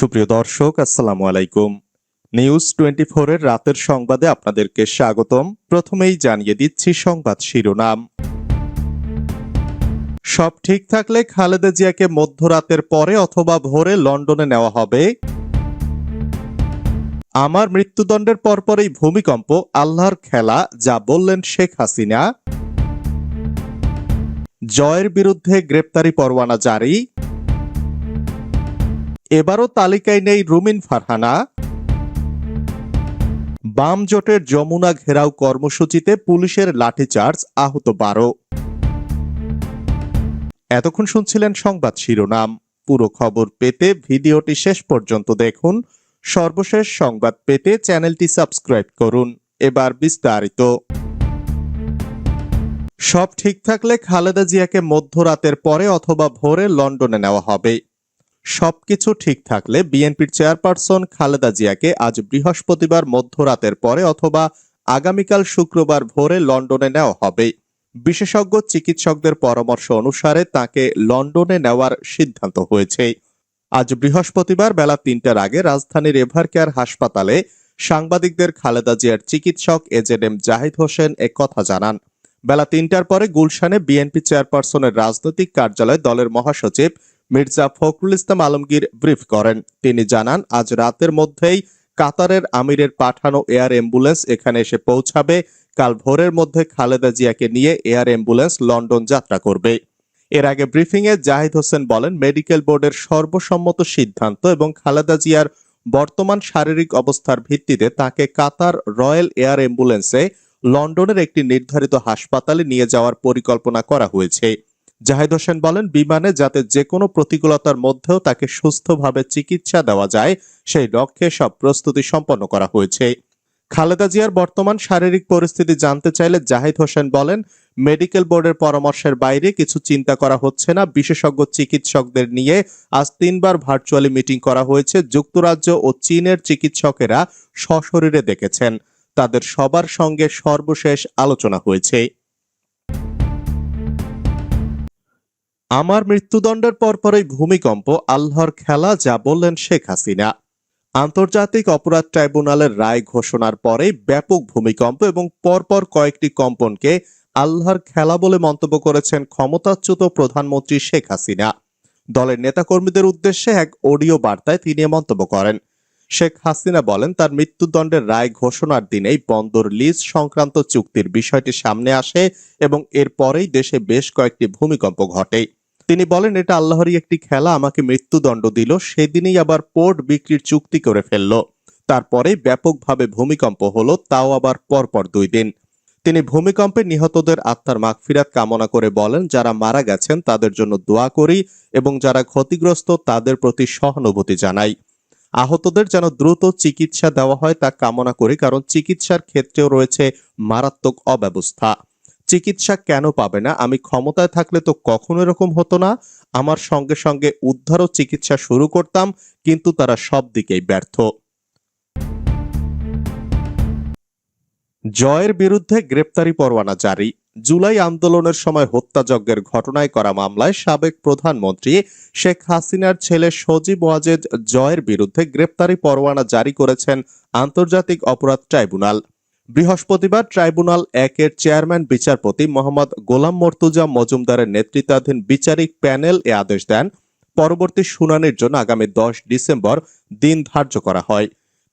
সুপ্রিয় দর্শক, আসসালামু আলাইকুম। নিউজ টোয়েন্টি এর রাতের সংবাদে আপনাদেরকে স্বাগতম। প্রথমেই জানিয়ে দিচ্ছি সংবাদ শিরোনাম। সব ঠিক থাকলে খালেদা জিয়াকে মধ্যরাতের পরে অথবা ভোরে লন্ডনে নেওয়া হবে। আমার মৃত্যুদণ্ডের পরপরই ভূমিকম্প আল্লাহর খেলা, যা বললেন শেখ হাসিনা। জয়ের বিরুদ্ধে গ্রেপ্তারি পরোয়ানা জারি। এবারও তালিকায় নেই রুমিন ফারহানা। বাম জোটের যমুনা ঘেরাও কর্মসূচিতে পুলিশের লাঠিচার্জ আহত বারো। এতক্ষণ শুনছিলেন সংবাদ শিরোনাম। পুরো খবর পেতে ভিডিওটি শেষ পর্যন্ত দেখুন। সর্বশেষ সংবাদ পেতে চ্যানেলটি সাবস্ক্রাইব করুন। এবার বিস্তারিত। সব ঠিক থাকলে খালেদা জিয়াকে মধ্যরাতের পরে অথবা ভোরে লন্ডনে নেওয়া হবে। সবকিছু ঠিক থাকলে বিএনপির চেয়ারপারসন খালেদা জিয়াকে আজ বৃহস্পতিবার মধ্যরাতের পরে অথবা আগামীকাল শুক্রবার ভোরে লন্ডনে নেওয়া হবে। বিশেষজ্ঞ চিকিৎসকদের পরামর্শ অনুসারে তাকে লন্ডনে নেওয়ার সিদ্ধান্ত হয়েছে। আজ বৃহস্পতিবার বেলা তিনটার আগে রাজধানীর এভারকেয়ার হাসপাতালে সাংবাদিকদের খালেদা জিয়ার চিকিৎসক এজেড এম জাহিদ হোসেন এ কথা জানান। বেলা তিনটার পরে গুলশানে বিএনপি চেয়ারপারসনের রাজনৈতিক কার্যালয়ে দলের মহাসচিব মির্জা ফখরুল ইসলাম আলমগীর ব্রিফ করেন। তিনি জানান, আজ রাতের মধ্যেই কাতারের আমিরের পাঠানো এয়ার অ্যাম্বুলেন্স এখানে এসে পৌঁছাবে। কাল ভোরের মধ্যে খালেদা জিয়াকে নিয়ে এয়ার অ্যাম্বুলেন্স লন্ডন যাত্রা করবে। এর আগে ব্রিফিংয়ে জাহিদ হোসেন বলেন, মেডিকেল বোর্ডের সর্বসম্মত সিদ্ধান্ত এবং খালেদা জিয়ার বর্তমান শারীরিক অবস্থার ভিত্তিতে তাকে কাতার রয়্যাল এয়ার অ্যাম্বুলেন্সে লন্ডনের একটি নির্ধারিত হাসপাতালে নিয়ে যাওয়ার পরিকল্পনা করা হয়েছে। জাহিদ হোসেন বলেন, বিমানে যাতে যে কোনো প্রতিকূলতার মধ্যেও তাকে সুস্থভাবে চিকিৎসা দেওয়া যায়, সেই লক্ষ্যে সব প্রস্তুতি সম্পন্ন করা হয়েছে। খালেদা জিয়ার বর্তমান শারীরিক পরিস্থিতি জানতে চাইলে জাহিদ হোসেন বলেন, মেডিকেল বোর্ডের পরামর্শের বাইরে কিছু চিন্তা করা হচ্ছে না। বিশেষজ্ঞ চিকিৎসকদের নিয়ে আজ তিনবার ভার্চুয়ালি মিটিং করা হয়েছে। যুক্তরাজ্য ও চীনের চিকিৎসকেরা সশরীরে দেখেছেন। তাদের সবার সঙ্গে সর্বশেষ আলোচনা হয়েছে। আমার মৃত্যুদণ্ডের পরপরই ভূমিকম্প, আল্লাহর খেলা যা বললেন শেখ হাসিনা। আন্তর্জাতিক অপরাধ ট্রাইব্যুনালের রায় ঘোষণার পরেই ব্যাপক ভূমিকম্প এবং পরপর কয়েকটি কম্পনকে আল্লাহর খেলা বলে মন্তব্য করেছেন ক্ষমতাচ্যুত প্রধানমন্ত্রী শেখ হাসিনা। দলের নেতাকর্মীদের উদ্দেশ্যে এক অডিও বার্তায় তিনি মন্তব্য করেন। শেখ হাসিনা বলেন, তার মৃত্যুদণ্ডের রায় ঘোষণার দিনেই বন্দর লিজ সংক্রান্ত চুক্তির বিষয়টি সামনে আসে এবং এরপরেই দেশে বেশ কয়েকটি ভূমিকম্প ঘটে। তিনি বলেন, এটা আল্লাহরই একটি খেলা, আমাকে মৃত্যুদণ্ড দিল, সেদিনই আবার পোর্ট বিক্রির চুক্তি করে ফেলল। তারপরে ব্যাপকভাবে ভূমিকম্প হলো, তাও আবার পরপর দুই দিন। তিনি ভূমিকম্পে নিহতদের আত্মার মাগফিরাত কামনা করে বলেন, যারা মারা গেছেন, তাদের জন্য দোয়া করি এবং যারা ক্ষতিগ্রস্ত, তাদের প্রতি সহানুভূতি জানাই। আহতদের যেন দ্রুত চিকিৎসা দেওয়া হয় তা কামনা করি, কারণ চিকিৎসার ক্ষেত্রেও রয়েছে মারাত্মক অব্যবস্থা। চিকিৎসা কেন পাবে না? আমি ক্ষমতায় থাকলে তো কখনো এরকম হতো না। আমার সঙ্গে সঙ্গে উদ্ধার ও চিকিৎসা শুরু করতাম, কিন্তু তারা সব দিকেই ব্যর্থ। জয়ের বিরুদ্ধে গ্রেপ্তারি পরোয়ানা জারি। জুলাই আন্দোলনের সময় হত্যাযজ্ঞের ঘটনায় করা মামলায় সাবেক প্রধানমন্ত্রী শেখ হাসিনার ছেলে সজীব ওয়াজেদ জয়ের বিরুদ্ধে গ্রেপ্তারি পরোয়ানা জারি করেছেন আন্তর্জাতিক অপরাধ ট্রাইব্যুনাল। বৃহস্পতিবার ট্রাইব্যুনাল একের চেয়ারম্যান বিচারপতি মোহাম্মদ গোলাম মর্তুজা মজুমদারের নেতৃত্বাধীন বিচারিক প্যানেল এ আদেশ দেন। পরবর্তী শুনানির জন্য আগামী দশ ডিসেম্বর দিন ধার্য করা হয়।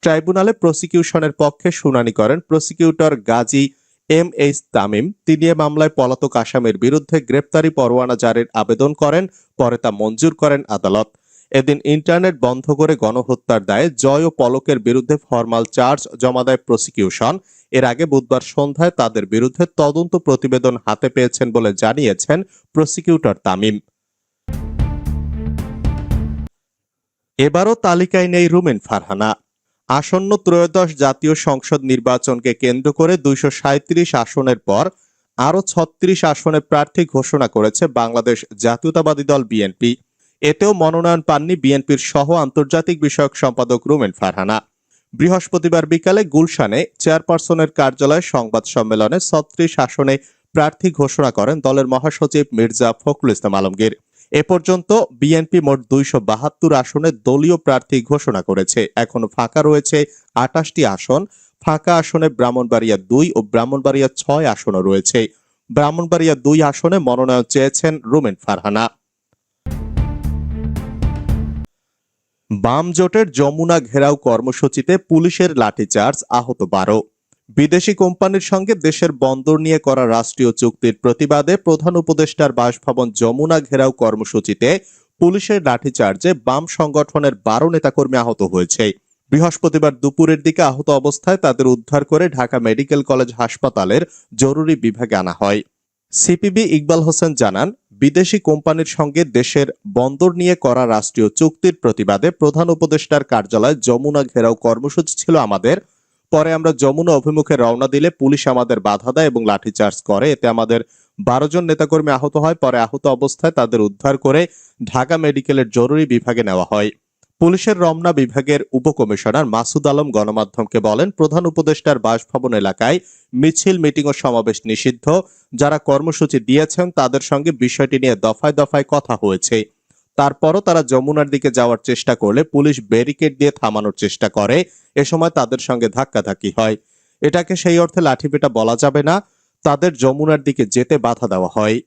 ট্রাইব্যুনালে প্রসিকিউশনের পক্ষে শুনানি করেন prosecutor Gazi M H Tamim. তিনি এ মামলায় পলাতক আসামির বিরুদ্ধে গ্রেপ্তারি পরোয়ানা জারির আবেদন করেন, পরে তা মঞ্জুর করেন আদালত। এদিন ইন্টারনেট বন্ধ করে গণহত্যার দায়ে জয় ও পলকের বিরুদ্ধে ফরমাল চার্জ জমা দেয় প্রসিকিউশন। এর আগে বুধবার সন্ধ্যায় তাদের বিরুদ্ধে তদন্ত প্রতিবেদন হাতে পেয়েছেন বলে জানিয়েছেন প্রসিকিউটর তামিম। এবারও তালিকায় নেই রুমেন ফারহানা। আসন্ন ত্রয়োদশ জাতীয় সংসদ নির্বাচনকে কেন্দ্র করে দুইশো আসনের পর আরও ছত্রিশ আসনে প্রার্থী ঘোষণা করেছে বাংলাদেশ জাতীয়তাবাদী দল বিএনপি। এতেও মনোনয়ন পাননি বিএনপির সহ আন্তর্জাতিক বিষয়ক সম্পাদক রুমেন ফারহানা। বৃহস্পতিবার বিকালে গুলশানে চেয়ারপারসনের কার্যালয়ে সংবাদ সম্মেলনে ছত্রিশ আসনে প্রার্থী ঘোষণা করেন দলের মহাসচিব মির্জা ফখরুল ইসলাম আলমগীর। এ পর্যন্ত বিএনপি মোট দুইশো বাহাত্তর আসনে দলীয় প্রার্থী ঘোষণা করেছে। এখনও ফাঁকা রয়েছে আটাশটি আসন। ফাঁকা আসনে ব্রাহ্মণবাড়িয়া দুই ও ব্রাহ্মণবাড়িয়া ছয় আসনও রয়েছে। ব্রাহ্মণবাড়িয়া দুই আসনে মনোনয়ন চেয়েছেন রুমেন ফারহানা। বাম জোটের যমুনা ঘেরাও কর্মসূচিতে পুলিশের লাঠিচার্জ আহত বারো। বিদেশি কোম্পানির সঙ্গে দেশের বন্দর নিয়ে করা রাষ্ট্রীয় চুক্তির প্রতিবাদে প্রধান উপদেষ্টার বাসভবন যমুনা ঘেরাও কর্মসূচিতে পুলিশের লাঠিচার্জে বাম সংগঠনের বারো নেতাকর্মী আহত হয়েছে। বৃহস্পতিবার দুপুরের দিকে আহত অবস্থায় তাদের উদ্ধার করে ঢাকা মেডিকেল কলেজ হাসপাতালের জরুরি বিভাগে আনা হয়। সিপিবি ইকবাল হোসেন জানান বিদেশি কোম্পানির সঙ্গে দেশের বন্দর নিয়ে করা রাষ্ট্রীয় চুক্তির প্রতিবাদে প্রধান উপদেষ্টার কার্যালয় যমুনা ঘেরাও কর্মসূচি ছিল আমাদের। পরে আমরা যমুনা অভিমুখে রওনা দিলে পুলিশ আমাদের বাধা দেয় এবং লাঠিচার্জ করে। এতে আমাদের বারো জন নেতাকর্মী আহত হয়। পরে আহত অবস্থায় তাদের উদ্ধার করে ঢাকা মেডিকেলের জরুরি বিভাগে নেওয়া হয়। পুলিশের রমনা বিভাগের উপকমিশনার মাসুদ আলম গণমাধ্যমকে বলেন, প্রধান উপদেষ্টার বাসভবন এলাকায় মিছিল, মিটিং ও সমাবেশ নিষিদ্ধ। যারা কর্মসূচি দিয়েছেন, তাদের সঙ্গে বিষয়টি নিয়ে দফায় দফায় কথা হয়েছে। তারপরও তারা যমুনার দিকে যাওয়ার চেষ্টা করলে পুলিশ ব্যারিকেড দিয়ে থামানোর চেষ্টা করে। এ সময় তাদের সঙ্গে ধাক্কাধাক্কি হয়। এটাকে সেই অর্থে লাঠিপেটা বলা যাবে না। তাদের যমুনার দিকে যেতে বাধা দেওয়া হয়।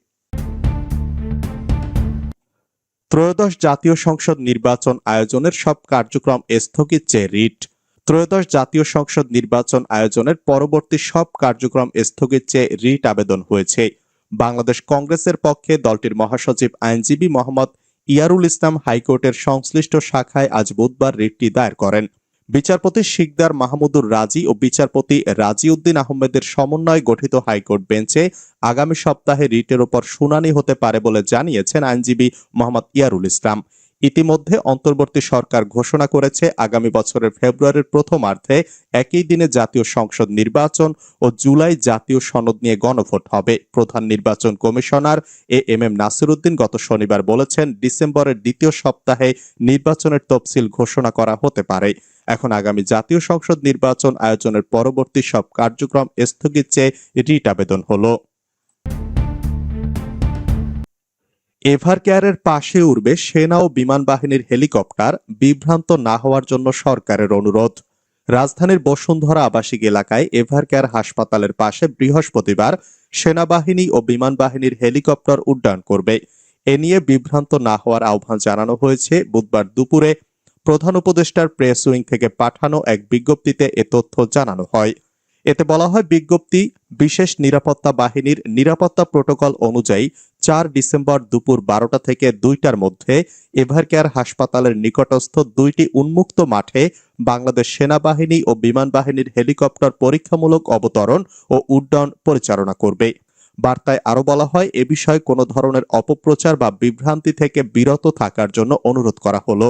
ত্রয়োদশ জাতীয় সংসদ নির্বাচন আয়োজনের সব কার্যক্রম স্থগিত চেয়ে রিট। ত্রয়োদশ জাতীয় সংসদ নির্বাচন আয়োজনের পরবর্তী সব কার্যক্রম স্থগিত চেয়ে রিট আবেদন হয়েছে। বাংলাদেশ কংগ্রেসের পক্ষে দলটির মহাসচিব আইনজীবী মোহাম্মদ ইয়ারুল ইসলাম হাইকোর্টের সংশ্লিষ্ট শাখায় আজ বুধবার রিটটি দায়ের করেন। বিচারপতি শিকদার মাহমুদুর রাজি ও বিচারপতি রাজিউদ্দিন আহমেদের সমন্বয়ে গঠিত হাইকোর্ট বেঞ্চে আগামী সপ্তাহে রিটের ওপর শুনানি হতে পারে বলে জানিয়েছেন আইনজীবী মোহাম্মদ ইয়ারুল ইসলাম। ইতিমধ্যে অন্তর্বর্তী সরকার ঘোষণা করেছে, আগামী বছরের ফেব্রুয়ারির প্রথমার্ধে একই দিনে জাতীয় সংসদ নির্বাচন ও জুলাই জাতীয় সনদ নিয়ে গণভোট হবে। প্রধান নির্বাচন commissioner A M M Nasiruddin গত শনিবার বলেছেন, ডিসেম্বরের দ্বিতীয় সপ্তাহে নির্বাচনের তফসিল ঘোষণা করা হতে পারে। এখন আগামী জাতীয় সংসদ নির্বাচন আয়োজনের পরবর্তী সব কার্যক্রম স্থগিত চেয়ে রিট আবেদন হলো। এভার কেয়ারের পাশে উড়বে সেনা ও বিমান বাহিনীর হেলিকপ্টার বিভ্রান্ত না হওয়ার জন্য সরকারের অনুরোধ। রাজধানীর বসুন্ধরা আবাসিক এলাকায় এভার কেয়ার হাসপাতালের পাশে বৃহস্পতিবার সেনাবাহিনী ও বিমান বাহিনীর হেলিকপ্টার উড্ডয়ন করবে। এ নিয়ে বিভ্রান্ত না হওয়ার আহ্বান জানানো হয়েছে। বুধবার দুপুরে প্রধান উপদেষ্টার প্রেস উইং থেকে পাঠানো এক বিজ্ঞপ্তিতে এ তথ্য জানানো হয়। এতে বলা হয়, বিজ্ঞপ্তি বিশেষ নিরাপত্তা বাহিনীর নিরাপত্তা প্রোটোকল অনুযায়ী চার ডিসেম্বর দুপুর বারোটা থেকে দুইটার মধ্যে এভারকেয়ার হাসপাতালের নিকটস্থ দুইটি উন্মুক্ত মাঠে বাংলাদেশ সেনাবাহিনী ও বিমান বাহিনীর হেলিকপ্টার পরীক্ষামূলক অবতরণ ও উড্ডয়ন পরিচালনা করবে। বার্তায় আরও বলা হয়, এ বিষয়ে কোনো ধরনের অপপ্রচার বা বিভ্রান্তি থেকে বিরত থাকার জন্য অনুরোধ করা হলো।